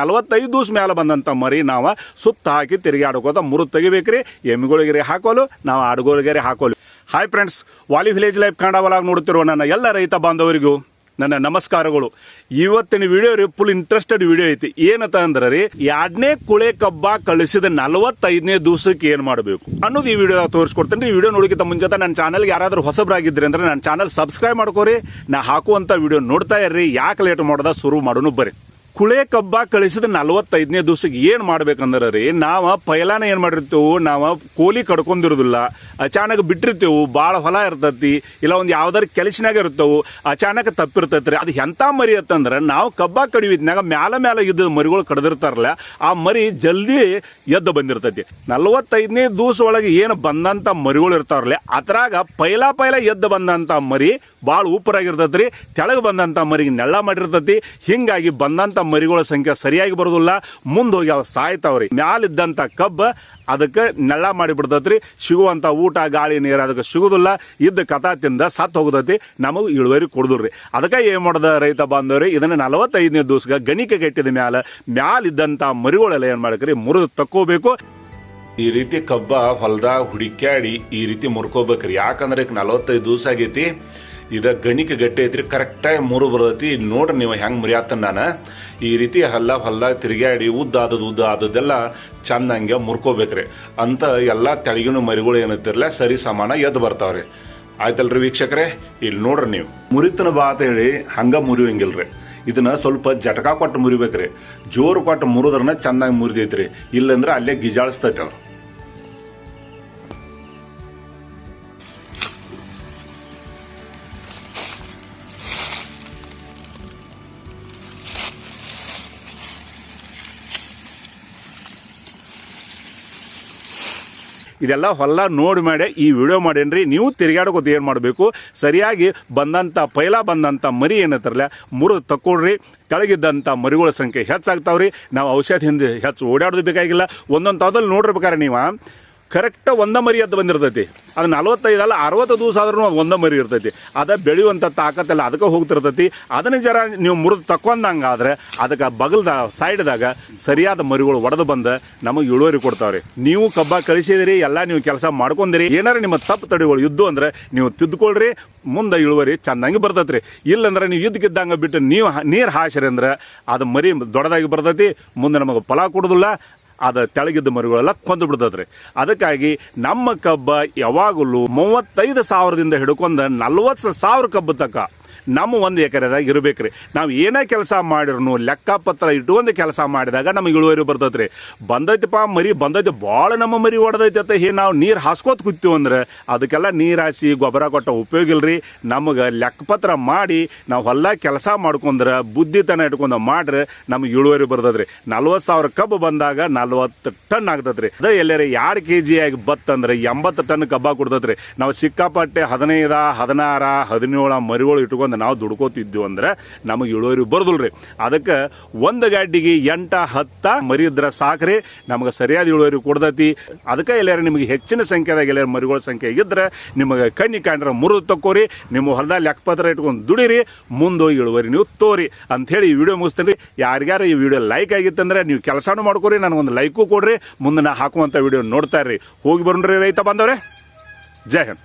ನಲವತ್ತೈದು ದಿವಸ ಮೇಲೆ ಬಂದಂತ ಮರಿ ನಾವು ಸುತ್ತ ಹಾಕಿ ತಿರುಗಾಡ್ಕೋತ ಮುರು ತೆಗಿಬೇಕ್ರಿ. ಎಮ್ಮಿಗಳಿಗೆ ಹಾಕೋಲು, ನಾವು ಆಡುಗಳಿಗೆ ಹಾಕೋಲು. ಹಾಯ್ ಫ್ರೆಂಡ್ಸ್ ವಾಲಿ ವಿಲೇಜ್ ಲೈಫ್ ಕಾಣವಲಾಗಿ ನೋಡ್ತಿರೋ ನನ್ನ ಎಲ್ಲ ರೈತ ಬಾಂಧವರಿಗೂ ನನ್ನ ನಮಸ್ಕಾರಗಳು. ಇವತ್ತಿನ ವಿಡಿಯೋ ರೀ ಫುಲ್ ಇಂಟ್ರೆಸ್ಟೆಡ್ ವಿಡಿಯೋ ಐತಿ. ಏನಂತ ಅಂದ್ರೆ ರೀ, ಎರಡನೇ ಕುಳೆ ಕಬ್ಬ ಕಳಿಸಿದ ನಲವತ್ತೈದನೇ ದಿವಸಕ್ಕೆ ಏನ್ ಮಾಡಬೇಕು? ಅನ್ನೋದು ಈ ವಿಡಿಯೋ ತೋರಿಸ್ಕೊಡ್ತೇನೆ ಈ ವಿಡಿಯೋ ನೋಡಿಕಿಂತ ಮುಂಚೆ ನನ್ನ ಚಾನಲ್ಗೆ ಯಾರಾದ್ರೂ ಹೊಸಬ್ರಾಗಿದ್ರಿ ಅಂದ್ರೆ ನನ್ನ ಚಾನಲ್ ಸಬ್ಸ್ಕ್ರೈಬ್ ಮಾಡ್ಕೋರಿ. ನಾ ಹಾಕುವಂತ ವಿಡಿಯೋ ನೋಡ್ತಾ ಇರ್ರಿ. ಯಾಕೆ ಲೇಟ್ ಮಾಡೋದ? ಶುರು ಮಾಡೋನು ಬರ್ರಿ. ಕುಳೆ ಕಬ್ಬ ಕಳಿಸಿದ ನಲವತ್ತೈದನೇ ದಿವಸಕ್ಕೆ ಏನ್ ಮಾಡ್ಬೇಕಂದ್ರ ರೀ, ನಾವ ಪೈಲಾನ ಏನ್ ಮಾಡಿರ್ತೇವೆ, ನಾವ ಕೋಲಿ ಕಡ್ಕೊಂಡಿರೋದಿಲ್ಲ. ಅಚಾನಕ್ ಬಿಟ್ಟಿರ್ತೇವೆ, ಬಾಳ ಹೊಲ ಇರ್ತೈತಿ, ಇಲ್ಲ ಒಂದ್ ಯಾವ್ದಾರ ಕೆಲಸಿನಾಗ ಇರ್ತವು, ಅಚಾನಕ್ ತಪ್ಪಿರ್ತೈತ್ರಿ. ಅದು ಎಂತ ಮರಿ ಅಂತಂದ್ರ, ನಾವು ಕಬ್ಬ ಕಡಿವಿದ್ನಾಗ ಮ್ಯಾಲ ಮ್ಯಾಲ ಇದ್ದ ಮರಿಗಳು ಕಡ್ದಿರ್ತಾರಲ್ಲ, ಆ ಮರಿ ಜಲ್ದಿ ಎದ್ದು ಬಂದಿರ್ತೈತಿ. ನಲವತ್ತೈದನೇ ದಿವಸ ಒಳಗೆ ಏನು ಬಂದಂತ ಮರಿಗಳು ಇರ್ತಾರಲ್ಲ ಅದ್ರಾಗ ಪೈಲಾ ಪೈಲ ಎದ್ದ ಬಂದಂತ ಮರಿ ಬಾಳ ಉಪ್ಪರಾಗಿರ್ತೈತ್ರಿ. ತೆಳಗ್ ಬಂದಂತ ಮರಿಗೆ ನೆಳ್ಳ ಮಾಡಿರ್ತೈತಿ. ಹಿಂಗಾಗಿ ಬಂದಂತ ಮರಿಗಳ ಸಂಖ್ಯೆ ಸರಿಯಾಗಿ ಬರೋದಿಲ್ಲ ಮುಂದೆ ಹೋಗಿ ಅವು ಸಾಯ್ತಾವ್ರಿ. ಮ್ಯಾಲಿದ್ದಂತ ಕಬ್ಬ ಅದಕ್ಕೆ ನೆಳ್ಳ ಮಾಡಿ ಬಿಡ್ತೈತ್ರಿ ಸಿಗುವಂತ ಊಟ, ಗಾಳಿ, ನೀರು ಅದಕ್ಕೆ ಸಿಗೋದಿಲ್ಲ. ಇದ್ದ ಕಥಾ ತಿಂದ ಸತ್ತು ಹೋಗತೈತಿ. ನಮಗೆ ಇಳುವರಿ ಕೊಡುದಿಲ್ರಿ. ಅದಕ್ಕೆ ಏನು ಮಾಡದ ರೈತ ಬಾಂಧವ್ರಿ? ಇದನ್ನ ನಲವತ್ತೈದನೇ ದಿವಸಕ್ಕೆ ಗಣಿಕೆ ಕೆಟ್ಟಿದ ಮ್ಯಾಲ ಮ್ಯಾಲಿದ್ದಂತ ಮರಿಗಳೆಲ್ಲ ಏನು ಮಾಡಕ್ರಿ ಮುರಿದು ತಕ್ಕೋಬೇಕು. ಈ ರೀತಿ ಕಬ್ಬ ಹೊಲದಾಗ ಹುಡುಕ್ಯಾಡಿ ಈ ರೀತಿ ಮುರ್ಕೋಬೇಕ್ರಿ. ಯಾಕಂದ್ರೆ ನಲವತ್ತೈದು ದಿವಸ ಆಗೈತಿ. ಇದ ಗಣಿಕೆ ಗಟ್ಟಿ ಐತ್ರಿ ಕರೆಕ್ಟಾಗಿ ಮೂರು ಬರ್ತೈತಿ. ನೋಡ್ರಿ ನೀವು ಹೆಂಗ್ ಮುರಿಯತ್ತ ನಾನು. ಈ ರೀತಿ ಹಲ್ಲ ಹೊಲ್ದಾಗ ತಿರುಗಾಡಿ ಉದ್ದ ಆದದ್ದು ಉದ್ದ ಆದದ್ದೆಲ್ಲ ಚಂದಂಗೆ ಮುರ್ಕೋಬೇಕ್ರಿ. ಅಂತ ಎಲ್ಲಾ ತೆಳಗಿನ ಮರಿಗಳು ಏನಂತಿರಲ್ಲ ಸರಿ ಸಮಾನ ಎದ್ದು ಬರ್ತಾವ್ರಿ. ಆಯ್ತಲ್ರಿ ವೀಕ್ಷಕರೇ ಇಲ್ಲಿ ನೋಡ್ರಿ ನೀವು. ಮುರಿತನ ಬಾ ಹೇಳಿ ಹಂಗ ಮುರಿಯಂಗಿಲ್ರಿ ಇದನ್ನ ಸ್ವಲ್ಪ ಜಟಕಾ ಕೊಟ್ಟು ಮುರಿಬೇಕ್ರಿ. ಜೋರು ಕೊಟ್ಟು ಮುರಿದ್ರನ್ನ ಚೆನ್ನಾಗಿ ಮುರಿದೈತ್ರಿ. ಇಲ್ಲಂದ್ರೆ ಅಲ್ಲೇ ಗಿಜಾಳಿಸ್ತೈತೆ ಅವ್ರು ಇದೆಲ್ಲ ಹೊಲ ನೋಡಿ ಮಾಡಿ ಈ ವಿಡಿಯೋ ಮಾಡೇನ್ರಿ. ನೀವು ತಿರುಗಾಡೋಕೋತ ಏನು ಮಾಡಬೇಕು? ಸರಿಯಾಗಿ ಬಂದಂಥ ಪೈಲ ಬಂದಂಥ ಮರಿ ಏನತ್ತಾರಲ್ಲ ಮುರು ತಕ್ಕೊಡ್ರಿ ಕೆಳಗಿದ್ದಂಥ ಮರಿಗಳ ಸಂಖ್ಯೆ ಹೆಚ್ಚಾಗ್ತಾವ್ರಿ. ನಾವು ಔಷಧಿ ಹಿಂದೆ ಹೆಚ್ಚು ಓಡಾಡೋದು ಬೇಕಾಗಿಲ್ಲ. ಒಂದೊಂದು ತಾವದಲ್ಲಿ ನೋಡಿರ್ಬೇಕಾರೆ ನೀವು. ಕರೆಕ್ಟ್ ಒಂದ ಮರಿ ಅದು ಬಂದಿರ್ತೈತಿ. ಅದು ನಲವತ್ತೈದು ಅಲ್ಲ, ಅರವತ್ತು ದಿವಸ ಆದ್ರೂ ಒಂದ ಮರಿ ಇರ್ತೈತಿ. ಅದ ಬೆಳೆಯುವಂಥ ತಾಕತ್ತೆಲ್ಲ ಅದಕ್ಕೆ ಹೋಗ್ತಿರ್ತೈತಿ. ಅದನ್ನ ಜರ ನೀವು ಮುರಿದು ತಕೊಂಡಂಗಾದ್ರೆ ಅದಕ್ಕೆ ಬಗಲ್ದ, ಸೈಡ್ದಾಗ ಸರಿಯಾದ ಮರಿಗಳು ಒಡೆದು ಬಂದು ನಮಗೆ ಇಳುವರಿ ಕೊಡ್ತಾವ್ರಿ. ನೀವು ಕಬ್ಬ ಕಳಿಸಿದಿರಿ ಎಲ್ಲ ನೀವು ಕೆಲಸ ಮಾಡ್ಕೊಂಡಿರಿ. ಏನಾರ ನಿಮ್ಮ ತಪ್ಪು ತಡೆಗಳು ಇದ್ದು ಅಂದ್ರೆ ನೀವು ತಿದ್ದುಕೊಳ್ರಿ ಮುಂದೆ ಇಳುವರಿ ಚೆನ್ನಾಗಿ ಬರ್ತೈತ್ರಿ. ಇಲ್ಲಂದ್ರೆ ನೀವು ಇದ್ದಕ್ಕಿದ್ದಂಗೆ ಬಿಟ್ಟು ನೀವು ನೀರು ಹಾಸಿರಿ ಅಂದ್ರೆ ಅದು ಮರಿ ದೊಡ್ಡದಾಗಿ ಬರ್ತೈತಿ, ಮುಂದೆ ನಮಗೆ ಫಲ ಕೊಡುದಿಲ್ಲ. ಅದ ತೆಳಗಿದ್ದ ಮರಿಗಳೆಲ್ಲ ಕೊಂದು ಬಿಡ್ತದ್ರಿ. ಅದಕ್ಕಾಗಿ ನಮ್ಮ ಕಬ್ಬ ಯಾವಾಗಲೂ ಮೂವತ್ತೈದು ಸಾವಿರದಿಂದ ಹಿಡ್ಕೊಂಡ ನಲ್ವತ್ತು ಸಾವಿರ ಕಬ್ಬು ತಕ ನಮ್ಮ ಒಂದು ಎಕರೆದಾಗ ಇರ್ಬೇಕ್ರಿ. ನಾವು ಏನೇ ಕೆಲಸ ಮಾಡಿರ್ನು ಲೆಕ್ಕಪತ್ರ ಇಟ್ಕೊಂಡು ಕೆಲಸ ಮಾಡಿದಾಗ ನಮಗೆ ಇಳುವರಿ ಬರ್ತೈತ್ರಿ. ಬಂದೈತಿಪ್ಪ ಮರಿ, ಬಂದೈತಿ ಭಾಳ ನಮ್ಮ ಮರಿ ಹೊಡೆದೈತಿ ಅಂತ ಹೇ ನಾವು ನೀರು ಹಾಸ್ಕೋತ ಕೂತೀವಿ ಅಂದ್ರೆ ಅದಕ್ಕೆಲ್ಲ ನೀರು ಹಾಸಿ ಗೊಬ್ಬರ ಕೊಟ್ಟ ಉಪಯೋಗ ಇಲ್ರಿ. ನಮಗೆ ಲೆಕ್ಕಪತ್ರ ಮಾಡಿ ನಾವು ಹೊಲ ಕೆಲಸ ಮಾಡ್ಕೊಂಡ್ರೆ, ಬುದ್ಧಿತನ ಇಟ್ಕೊಂಡು ಮಾಡ್ರೆ ನಮಗೆ ಇಳುವರಿ ಬರ್ತದ್ರಿ ನಲ್ವತ್ತು ಸಾವಿರ ಕಬ್ಬು ಬಂದಾಗ ನಲ್ವತ್ತು ಟನ್ ಆಗ್ತದ್ರಿ ಅದೇ ಎಲ್ಲರ ಎರಡು ಕೆ ಜಿ ಆಗಿ ಬತ್ತಂದ್ರೆ ಎಂಬತ್ತು ಟನ್ ಕಬ್ಬ ಕೊಡ್ತೈತ್ರಿ. ನಾವು ಸಿಕ್ಕಾಪಟ್ಟೆ ಹದಿನೈದ, ಹದಿನಾರ, ಹದಿನೇಳ ಮರಿಗಳು ಇಟ್ಕೊಂಡು ನಾವು ದುಡ್ಕೋತಿದ್ವಿ ಅಂದ್ರೆ ನಮಗೆ ಇಳುವರಿ ಬರೋದಿಲ್ರಿ. ಅದಕ್ಕೆ ಒಂದು ಗಾಡಿಗೆ ಎಂಟ, ಹತ್ತ ಮರಿದ್ರ ಸಾಕ್ರಿ, ನಮಗೆ ಸರಿಯಾದ ಇಳುವರಿ ಕೊಡ್ತೈತಿ. ಅದಕ್ಕೆ ಎಲ್ಲಾರು ನಿಮಗೆ ಹೆಚ್ಚಿನ ಸಂಖ್ಯೆದಾಗ ಎಲ್ಲಾರ ಮರಿಗಳ ಸಂಖ್ಯೆ ಇದ್ರೆ ನಿಮಗೆ ಕಣ್ಣಿ ಕಾಂಡ್ರೆ ಮುರಿದು ತಕ್ಕೋರಿ, ನಿಮ್ಮ ಹೊಲದಲ್ಲಿ ಲೆಕ್ಕಪತ್ರ ಇಟ್ಕೊಂಡು ದುಡಿರಿ ಮುಂದೆ ಇಳುವರಿ ನೀವು ತೋರಿ ಅಂತ ಹೇಳಿ ಈ ವಿಡಿಯೋ ಮುಗಿಸ್ತೀನಿ ಯಾರಿಗಾರ ಈ ವಿಡಿಯೋ ಲೈಕ್ ಆಗಿತ್ತಂದ್ರೆ ನೀವು ಕೆಲಸನೂ ಮಾಡ್ಕೋರಿ, ನನಗೊಂದು ಲೈಕು ಕೊಡ್ರಿ. ಮುಂದೆ ನಾ ಹಾಕುವಂಥ ವಿಡಿಯೋ ನೋಡ್ತಾ ಇರ್ರಿ ಹೋಗಿ ಬರ್ರಿ ರೈತ ಬಂದವ್ರೆ ಜೈ ಹಿಂದ್.